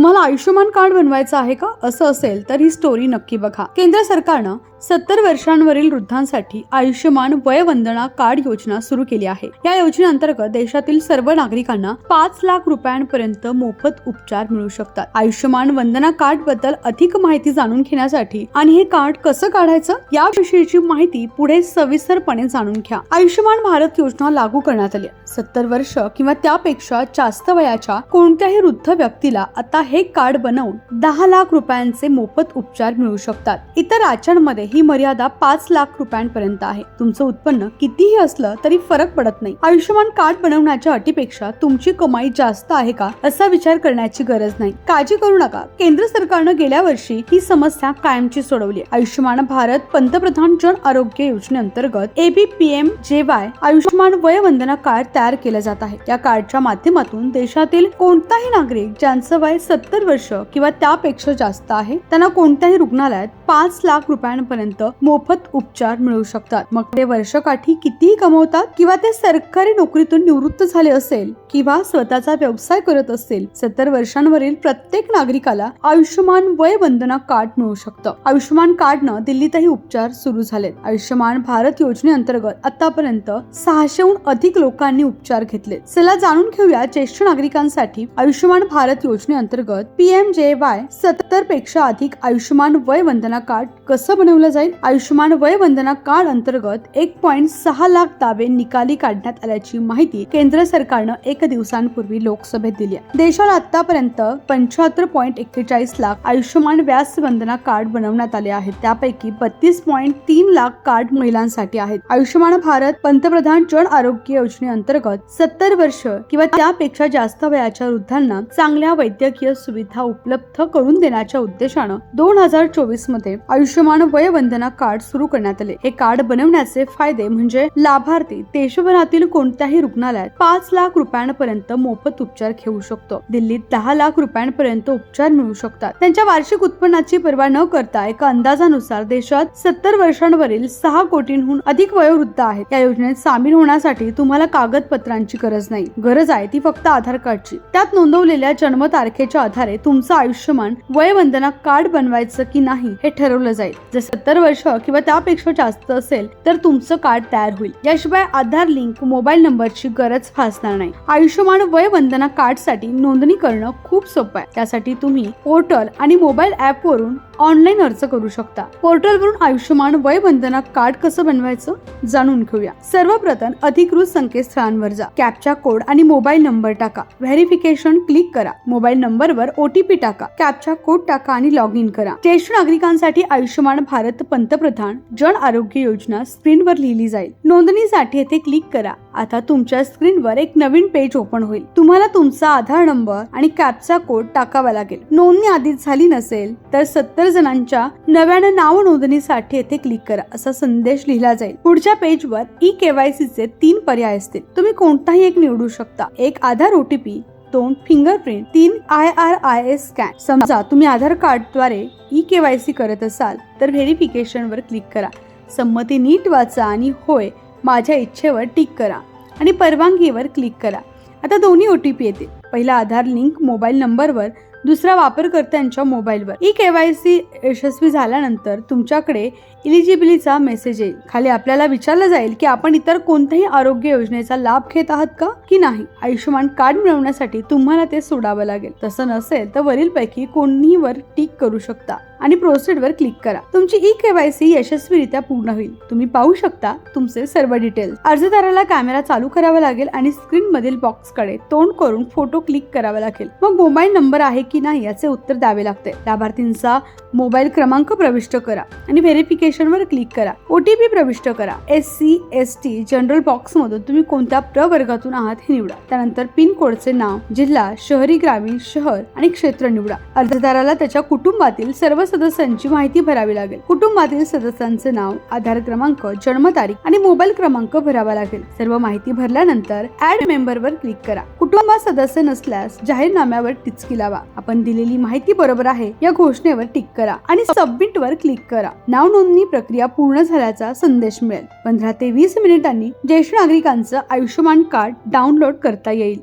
तुम्हाला आयुष्यमान कार्ड बनवायचं आहे का? असं असेल तर ही स्टोरी नक्की बघा. केंद्र सरकारनं सत्तर वर्षांवरील वृद्धांसाठी आयुष्यमान वयवंदना कार्ड योजना सुरू केली आहे. या योजनेअंतर्गत देशातील सर्व नागरिकांना पाच लाख रुपयांपर्यंत मोफत उपचार मिळू शकतात. आयुष्यमान वंदना कार्डबद्दल अधिक माहिती जाणून घेण्यासाठी आणि हे कार्ड कसं काढायचं याविषयीची माहिती पुढे सविस्तरपणे जाणून घ्या. आयुष्यमान भारत योजना लागू करण्यात आली सत्तर वर्ष किंवा त्यापेक्षा जास्त वयाच्या कोणत्याही वृद्ध व्यक्तीला आता हे कार्ड बनवून दहा लाख रुपयांचे मोफत उपचार मिळू शकतात. इतर राज्यांमध्ये ही मर्यादा पाच लाख रुपयांपर्यंत आहे. तुमचं उत्पन्न कितीही असलं तरी फरक पडत नाही. आयुष्यमान कार्ड बनवण्याच्या अटीपेक्षा तुमची कमाई जास्त आहे का असा विचार करण्याची गरज नाही. काळजी करू नका. केंद्र सरकारनं गेल्या वर्षी ही समस्या कायमची सोडवली आहे. आयुष्यमान भारत पंतप्रधान जन आरोग्य योजनेअंतर्गत एबीपीएम जे वाय आयुष्यमान वयवंदना कार्ड तयार केलं जात आहे. या कार्डच्या माध्यमातून देशातील कोणताही नागरिक ज्यांचं वय सत्तर वर्ष किंवा त्यापेक्षा जास्त आहे त्यांना कोणत्याही रुग्णालयात पाच लाख रुपयांपर्यंत मोफत उपचार मिळू शकतात. मग ते वर्षकाठी कितीही कमवतात किंवा ते सरकारी नोकरीतून निवृत्त झाले असेल किंवा स्वतःचा व्यवसाय करत असेल सत्तर वर्षांवरील प्रत्येक नागरिकाला आयुष्यमान वय वंदना कार्ड मिळू शकतं. आयुष्यमान कार्डनं दिल्लीतही उपचार सुरू झालेत. आयुष्यमान भारत योजनेअंतर्गत आतापर्यंत सहाशेहून अधिक लोकांनी उपचार घेतले चला जाणून घेऊया ज्येष्ठ नागरिकांसाठी आयुष्यमान भारत योजनेअंतर्गत पीएम जे वाय सत्तरपेक्षा अधिक आयुष्यमान वय वंदना कार्ड कसं बनवलं जाईल? आयुष्यमान वय वंदना कार्ड अंतर्गत एक पॉईंट सहा लाख दावे निकाली काढण्यात आल्याची माहिती केंद्र सरकारनं एक दिवसांपूर्वी लोकसभेत दिली आहे. देशाला आतापर्यंत पंच्याहत्तर पॉईंट एक्केचाळीस लाख आयुष्यमान व्यास वंदना कार्ड बनवण्यात आले आहेत त्यापैकी बत्तीस पॉईंट तीन लाख कार्ड महिलांसाठी आहेत. आयुष्यमान भारत पंतप्रधान जन आरोग्य योजनेअंतर्गत सत्तर वर्ष किंवा त्यापेक्षा जास्त वयाच्या वृद्धांना चांगल्या वैद्यकीय सुविधा उपलब्ध करून देण्याच्या उद्देशानं दोन हजार चोवीसमध्ये जाते आयुष्यमान वयवंदना कार्ड सुरू करण्यात आले. हे कार्ड बनवण्याचे फायदे म्हणजे लाभार्थी देशभरातील कोणत्याही रुग्णालयात पाच लाख रुपयांपर्यंत मोफत उपचार घेऊ शकतो. दिल्लीत दहा लाख रुपयांपर्यंत उपचार मिळू शकतात. त्यांच्या वार्षिक उत्पन्नाची पर्वा न करता एका अंदाजानुसार देशात सत्तर वर्षांवरील सहा कोटींहून अधिक वयोवृद्ध आहेत. या योजनेत सामील होण्यासाठी तुम्हाला कागदपत्रांची गरज नाही. गरज आहे ती फक्त आधार कार्डची. त्यात नोंदवलेल्या जन्म तारखेच्या आधारे तुमचं आयुष्यमान वयवंदना कार्ड बनवायचं की नाही हे ठरवलं जाईल. जर सत्तर वर्ष किंवा त्यापेक्षा जास्त असेल तर तुमचं कार्ड तयार होईल. याशिवाय आधार लिंक मोबाईल नंबरची गरज भासणार नाही. आयुष्यमान वय वंदना कार्डसाठी नोंदणी करणं खूप सोपं आहे. त्यासाठी तुम्ही पोर्टल आणि मोबाईल ऍप वरून ऑनलाईन अर्ज करू शकता. पोर्टलवरून आयुष्यमान वय वंदना कार्ड कसं बनवायचं जाणून घेऊया. सर्वप्रथम अधिकृत संकेतस्थळांवर जा. कॅपचा कोड आणि मोबाईल नंबर टाका. व्हेरिफिकेशन क्लिक करा. मोबाईल नंबरवर ओटीपी टाका. कॅपचा कोड टाका आणि लॉग इन करा. ज्येष्ठ नागरिकांसाठी आयुष्यमान भारत पंतप्रधान जन आरोग्य योजना स्क्रीनवर लिहिली जाईल. नोंदणीसाठी येथे क्लिक करा. आता तुमच्या स्क्रीनवर एक नवीन पेज ओपन होईल. तुम्हाला तुमचा आधार नंबर आणि कॅपचा कोड टाकावा लागेल. नोंदणी आधीच झाली नसेल तर सत्तर जणांच्या नव्यानं नाव नोंदणीसाठी येथे क्लिक करा असा संदेश लिहिला जाईल. पुढच्या पेजवर ई केवायसी चे तीन पर्याय असतील. तुम्ही कोणताही एक निवडू शकता. एक आधार ओटीपी दोन फिंगरप्रिंट तीन I R I S scan समजा तुम्ही आधार कार्डद्वारे ई केवायसी करत असाल तर व्हेरिफिकेशन वर क्लिक करा. संमती नीट वाचा आणि होय माझ्या इच्छेवर टिक करा. आणि परवानगीवर क्लिक करा. आता दोन्ही ओ टी पी येते पहिला आधार लिंक मोबाईल नंबरवर दुसरा वापरकर्त्यांच्या मोबाईलवर. ई के वाय सी यशस्वी झाल्यानंतर तुमच्याकडे इलिजिबिलिटीचा मेसेज येईल. खाली आपल्याला विचारलं जाईल की आपण इतर कोणत्याही आरोग्य योजनेचा लाभ घेत आहात का की नाही? आयुष्यमान कार्ड मिळवण्यासाठी तुम्हाला ते सोडावं लागेल. तसं नसेल तर वरीलपैकी कोणीही वर टिक करू शकता आणि प्रोसिड वर क्लिक करा. तुमची ई केवायसी यशस्वीरित्या पूर्ण होईल. तुम्ही पाहू शकता तुमचे सर्व डिटेल्स अर्जदाराला कॅमेरा चालू करावा लागेल आणि स्क्रीन मधील बॉक्सकडे तोंड करून फोटो क्लिक करावा लागेल. मग मोबाईल नंबर आहे की नाही याचे उत्तर द्यावे लागते. लाभार्थींचा मोबाईल क्रमांक प्रविष्ट करा आणि व्हेरिफिकेशन वर क्लिक करा. ओटीपी प्रविष्ट करा. S C S T general box मधून तुम्ही कोणत्या प्रवर्गातून आहात हे निवडा. त्यानंतर पिन कोडचे नाव जिल्हा शहरी ग्रामीण शहर आणि क्षेत्र निवडा. अर्जदाराला त्याच्या कुटुंबातील सर्व सदस्यांची माहिती भरावी लागेल. कुटुंबातील सदस्यांचे नाव आधार क्रमांक जन्मतारीख आणि मोबाईल क्रमांक भरावा लागेल. सर्व माहिती भरल्यानंतर ऍड मेंबर वर क्लिक करा. कुटुंबात सदस्य नसल्यास जाहीरनाम्यावर टिचकी लावा. आपण दिलेली माहिती बरोबर आहे या घोषणेवर टिक करा आणि सबमिट वर क्लिक करा. नाव नोंदणी प्रक्रिया पूर्ण झाल्याचा संदेश मिळेल. पंधरा ते वीस मिनिटांनी ज्येष्ठ नागरिकांचं आयुष्यमान कार्ड डाउनलोड करता येईल.